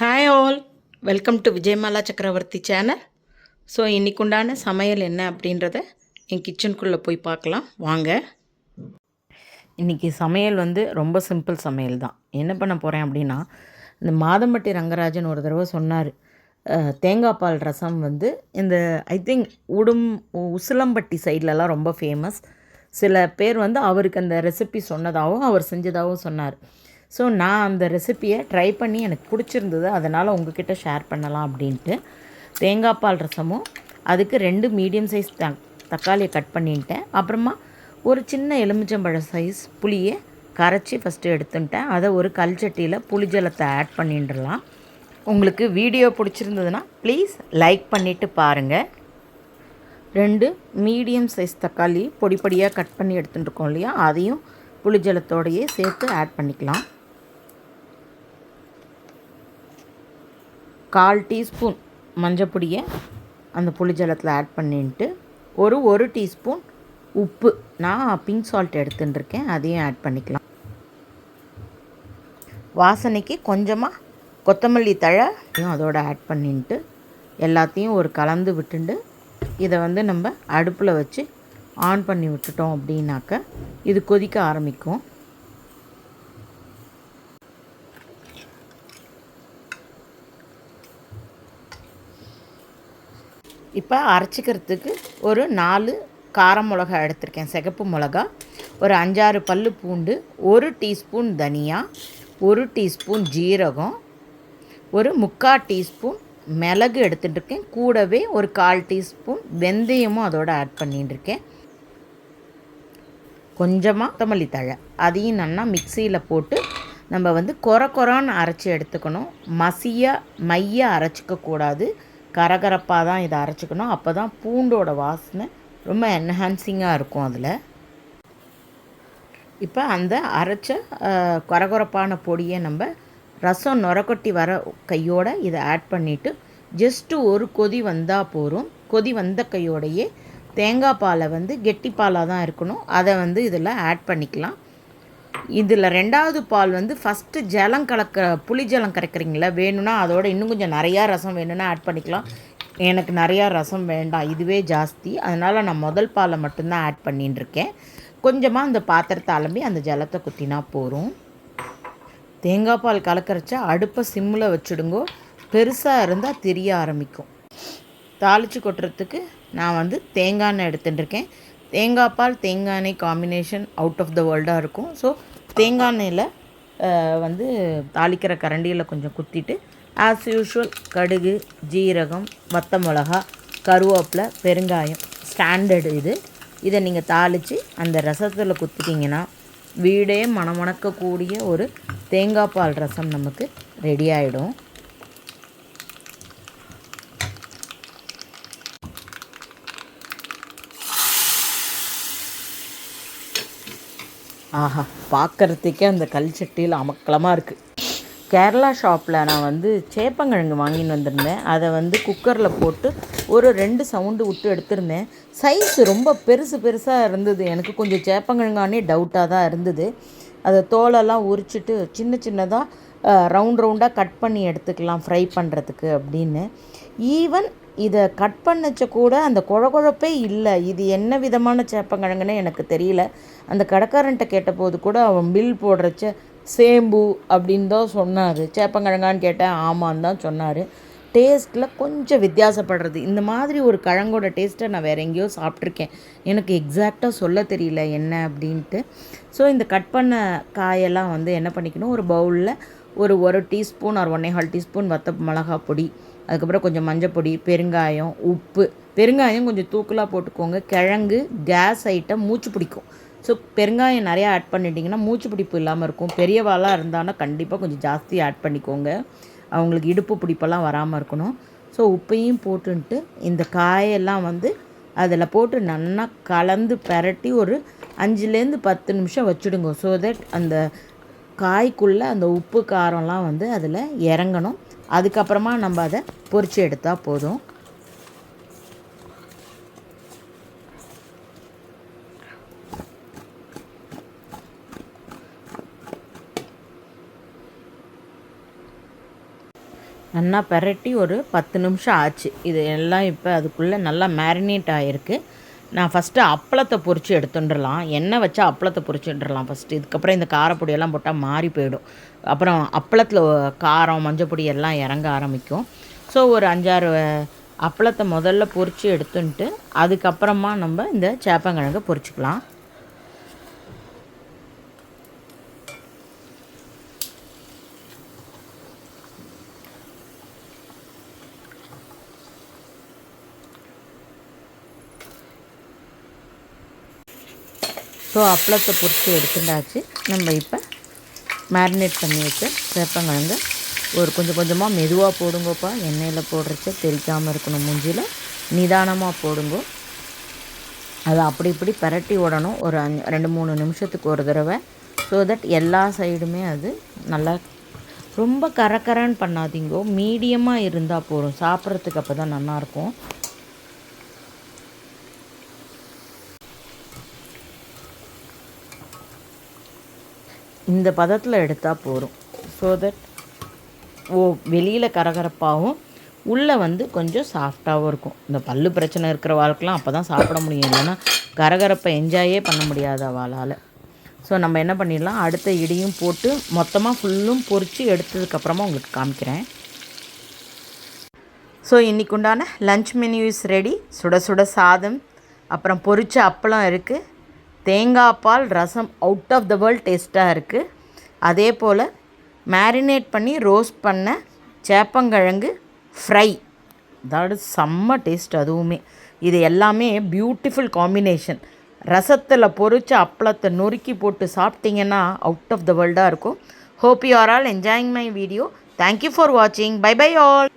Hi all welcome to Vijayamala Chakravarthy channel so இன்றைக்கு உண்டான சமையல் என்ன அப்படின்றத என் கிச்சனுக்குள்ளே போய் பார்க்கலாம். வாங்க. இன்றைக்கி சமையல் வந்து ரொம்ப சிம்பிள் சமையல் தான். என்ன பண்ண போகிறேன் அப்படின்னா இந்த மாதம்பட்டி ரங்கராஜன் ஒரு தடவை சொன்னார். தேங்காய் பால் ரசம் வந்து இந்த ஐ திங்க் உடும் உசிலம்பட்டி சைட்லலாம் ரொம்ப ஃபேமஸ் சில பேர் வந்து அவருக்கு அந்த ரெசிபி சொன்னதாகவும் அவர் செஞ்சதாகவும் சொன்னார். ஸோ நான் அந்த ரெசிப்பியை ட்ரை பண்ணி எனக்கு பிடிச்சிருந்தது. அதனால் உங்ககிட்ட ஷேர் பண்ணலாம் அப்படின்ட்டு. தேங்காய் பால் ரசமும் அதுக்கு ரெண்டு மீடியம் சைஸ் த தக்காளியை கட் பண்ணிட்டேன். அப்புறமா ஒரு சின்ன எலுமிச்சம்பழ சைஸ் புளியை கரைச்சி ஃபஸ்ட்டு எடுத்துட்டேன். அதை ஒரு கல் சட்டியில் புளி ஜலத்தை ஆட் பண்ணிட்டுலாம் உங்களுக்கு வீடியோ பிடிச்சிருந்ததுன்னா ப்ளீஸ் லைக் பண்ணிவிட்டு பாருங்கள் ரெண்டு மீடியம் சைஸ் தக்காளி பொடி பொடியாக கட் பண்ணி எடுத்துட்டு இருக்கோம் இல்லையா? அதையும் புளிஜலத்தோடையே சேர்த்து ஆட் பண்ணிக்கலாம். கால் டீஸ்பூன் மஞ்சப்பொடியை அந்த புளிஜலத்தில் ஆட் பண்ணிட்டு ஒரு ஒரு டீஸ்பூன் உப்பு. நான் பிங்க் சால்ட் எடுத்துட்டுருக்கேன் அதையும் ஆட் பண்ணிக்கலாம். வாசனைக்கு கொஞ்சமாக கொத்தமல்லி தழையும் அதோட ஆட் பண்ணிட்டு எல்லாத்தையும் ஒரு கலந்து விட்டுண்டு இதை வந்து நம்ம அடுப்பில் வச்சு ஆன் பண்ணி விட்டுட்டோம் அப்படின்னாக்க இது கொதிக்க ஆரம்பிக்கும். இப்போ அரைச்சிக்கிறதுக்கு ஒரு நாலு கார மிளகா எடுத்திருக்கேன் சிகப்பு மிளகா ஒரு அஞ்சாறு பல் பூண்டு ஒரு டீஸ்பூன் தனியா ஒரு டீஸ்பூன் ஜீரகம் ஒரு முக்கால் டீஸ்பூன் மிளகு எடுத்துட்டு இருக்கேன் கூடவே ஒரு கால் டீஸ்பூன் வெந்தயமும் அதோட ஆட் பண்ணிட்டு இருக்கேன் கொஞ்சமாக கொத்தமல்லி தழை அதையும் நல்லா மிக்சியில் போட்டு நம்ம வந்து கொர கொரான்னு அரைச்சி எடுத்துக்கணும். மசியாக மையாக அரைச்சிக்க கூடாது கரகரப்பாக தான் இதை அரைச்சிக்கணும். அப்போ தான் பூண்டோட வாசனை ரொம்ப என்ஹான்சிங்காக இருக்கும் அதில். இப்போ அந்த அரைச்ச கரகரப்பான பொடியை நம்ம ரசம் நுரக்கொட்டி வர கையோடு இதை ஆட் பண்ணிவிட்டு ஜஸ்ட்டு ஒரு கொதி வந்தால் போதும். கொதி வந்த கையோடையே தேங்காய் பாலை வந்து கெட்டி பாலாக தான் இருக்கணும். அதை வந்து இதில் ஆட் பண்ணிக்கலாம். இதில் ரெண்டாவது பால் வந்து ஃபஸ்ட்டு ஜலம் கலக்க புளி ஜலம் கரைக்கிறீங்களா வேணும்னா அதோட இன்னும் கொஞ்சம் நிறையா ரசம் வேணும்னா ஆட் பண்ணிக்கலாம். எனக்கு நிறையா ரசம் வேண்டாம் இதுவே ஜாஸ்தி. அதனால் நான் முதல் பாலை மட்டும்தான் ஆட் பண்ணின்னு இருக்கேன் கொஞ்சமாக அந்த பாத்திரத்தை அலம்பி அந்த ஜலத்தை குத்தினா போதும். தேங்காய் பால் கலக்கரைச்சா அடுப்பை சிம்மில் வச்சுடுங்கோ. பெருசாக இருந்தால் தெரிய ஆரம்பிக்கும். தாளித்து கொட்டுறதுக்கு நான் வந்து தேங்காய் எண்ணெய் எடுத்துட்டு இருக்கேன் தேங்காய் பால் தேங்காய் எண்ணெய் காம்பினேஷன் அவுட் ஆஃப் த வேர்ல்டாக இருக்கும். ஸோ தேங்காய் எண்ணெயில் வந்து தாளிக்கிற கரண்டியில் கொஞ்சம் குத்திட்டு ஆஸ் யூஷுவல் கடுகு ஜீரகம் வத்த மிளகா கருவேப்பிலை பெருங்காயம் ஸ்டாண்டர்டு இது. இதை நீங்கள் தாளித்து அந்த ரசத்தில் குத்திட்டிங்கன்னா வீடே மணமணக்கக்கூடிய ஒரு தேங்காய் பால் ரசம் நமக்கு ரெடி ஆகிடும் ஆஹா பார்க்கறதுக்கே அந்த கல் சட்டியில் அமக்கலமாக இருக்குது கேரளா ஷாப்பில் நான் வந்து சேப்பங்கிழங்கு வாங்கின்னு வந்திருந்தேன். அதை வந்து குக்கரில் போட்டு ஒரு ரெண்டு சவுண்டு விட்டு எடுத்திருந்தேன். சைஸ் ரொம்ப பெருசு பெருசாக இருந்தது. எனக்கு கொஞ்சம் சேப்பங்கிழங்கானே டவுட்டாக தான் இருந்தது. அதை தோலெல்லாம் உரிச்சிட்டு சின்ன சின்னதாக ரவுண்ட் ரவுண்டாக கட் பண்ணி எடுத்துக்கலாம் ஃப்ரை பண்ணுறதுக்கு அப்படின்னு. ஈவன் இதை கட் பண்ணச்ச கூட அந்த குழகுழப்பே இல்லை. இது என்ன விதமான சேப்பங்கிழங்குன்னு எனக்கு தெரியல. அந்த கடைக்காரன்ட்ட கேட்டபோது கூட அவன் பில் போடுறச்ச சேம்பு அப்படின்னு தான் சொன்னார். சேப்பங்கிழங்கான்னு கேட்டேன். ஆமான்னு தான் சொன்னார். டேஸ்ட்டில் கொஞ்சம் வித்தியாசப்படுறது. இந்த மாதிரி ஒரு கிழங்கோட டேஸ்ட்டை நான் வேறு எங்கேயோ சாப்பிட்ருக்கேன் எனக்கு எக்ஸாக்டாக சொல்ல தெரியல என்ன அப்படின்ட்டு. ஸோ இந்த கட் பண்ண காயெல்லாம் வந்து என்ன பண்ணிக்கணும்? ஒரு பவுலில் ஒரு ஒரு டீஸ்பூன் ஒரு ஒன்றே ஹால் டீஸ்பூன் வத்த மிளகா பொடி அதுக்கப்புறம் கொஞ்சம் மஞ்சப்பொடி பெருங்காயம் உப்பு. பெருங்காயம் கொஞ்சம் தூக்கலாக போட்டுக்கோங்க. கிழங்கு கேஸ் ஐட்டம் மூச்சு பிடிக்கும். ஸோ பெருங்காயம் நிறையா ஆட் பண்ணிட்டீங்கன்னா மூச்சு பிடிப்பு இல்லாமல் இருக்கும். பெரியவாளாக இருந்தாங்கன்னா கண்டிப்பாக கொஞ்சம் ஜாஸ்தி ஆட் பண்ணிக்கோங்க. அவங்களுக்கு இடுப்பு பிடிப்பெல்லாம் வராமல் இருக்கணும். ஸோ உப்பையும் போட்டுன்ட்டு இந்த காயெல்லாம் வந்து அதில் போட்டு நல்லா கலந்து பரட்டி ஒரு அஞ்சுலேருந்து பத்து நிமிஷம் வச்சுடுங்க. ஸோ தட் அந்த காய்க்குள்ளே அந்த உப்பு காரம்லாம் வந்து அதில் இறங்கணும். அதுக்கப்புறமா நம்ம அதை பொறிச்சு எடுத்தால் போதும். நல்லா பெரட்டி ஒரு பத்து நிமிஷம் ஆச்சு. இது எல்லாம் இப்போ அதுக்குள்ளே நல்லா மேரினேட் ஆகிருக்கு நான் ஃபஸ்ட்டு அப்பளத்தை பொறிச்சு எடுத்துட்டுலாம் எண்ணெய் வச்சா அப்பளத்தை பொரிச்சு ஃபஸ்ட்டு இதுக்கப்புறம் இந்த காரப்பொடியெல்லாம் போட்டால் மாறி போயிடும். அப்புறம் அப்பளத்தில் காரம் மஞ்சப்பொடி எல்லாம் இறங்க ஆரம்பிக்கும். ஸோ ஒரு அஞ்சாறு அப்பளத்தை முதல்ல பொரித்து எடுத்துன்ட்டு அதுக்கப்புறமா நம்ம இந்த சேப்பங்கிழங்கு பொறிச்சிக்கலாம். ஸோ அப்பளத்தை பொறித்து எடுத்துட்டாச்சு. நம்ம இப்போ மேரினேட் பண்ணி வச்ச சேப்பங்கிழங்கு ஒரு கொஞ்சம் கொஞ்சமாக மெதுவாக போடுங்கப்பா. எண்ணெயில் போடுறச்ச தெரிக்காமல் இருக்கணும். மூஞ்சியில் நிதானமாக போடுங்க. அதை அப்படி இப்படி பரட்டி விடணும். ஒரு அஞ்சு ரெண்டு மூணு நிமிஷத்துக்கு ஒரு தடவை. ஸோ தட் எல்லா சைடுமே அது நல்லா ரொம்ப கரக்கரன்னு பண்ணாதீங்கோ. மீடியமாக இருந்தால் போதும். சாப்பிட்றதுக்கு அப்போ தான் நல்லாயிருக்கும் இந்த பதத்தில் எடுத்தால் போதும். ஸோ தட் ஓ வெளியில் கரகரப்பாகவும் உள்ளே வந்து கொஞ்சம் சாஃப்டாகவும் இருக்கும். இந்த பல்லு பிரச்சனை இருக்கிற வாழ்க்கெலாம் அப்போ தான் சாப்பிட முடியும். இல்லைன்னா கரகரப்பை என்ஜாயே பண்ண முடியாத அவளால் ஸோ நம்ம என்ன பண்ணிடலாம்? அடுத்த இடியும் போட்டு மொத்தமாக ஃபுல்லும் பொறிச்சு எடுத்ததுக்கப்புறமா உங்களுக்கு காமிக்கிறேன். ஸோ இன்றைக்கு உண்டான லஞ்ச் மெனு ரெடி சுட சுட சாதம் அப்புறம் பொரிச்ச அப்பளம் இருக்குது தேங்காய் பால் rasam out of the world டேஸ்ட்டாக இருக்குது அதே போல் மேரினேட் பண்ணி ரோஸ்ட் பண்ண சேப்பங்கிழங்கு ஃப்ரை அதாவது செம்ம டேஸ்ட் அதுவுமே. இது எல்லாமே பியூட்டிஃபுல் காம்பினேஷன் ரசத்தில் பொரிச்ச அப்பளத்தை நொறுக்கி போட்டு சாப்பிட்டீங்கன்னா அவுட் ஆஃப் த வேர்ல்டாக இருக்கும். Hope you are all enjoying my video thank you for வாட்சிங் பை பை ஆல்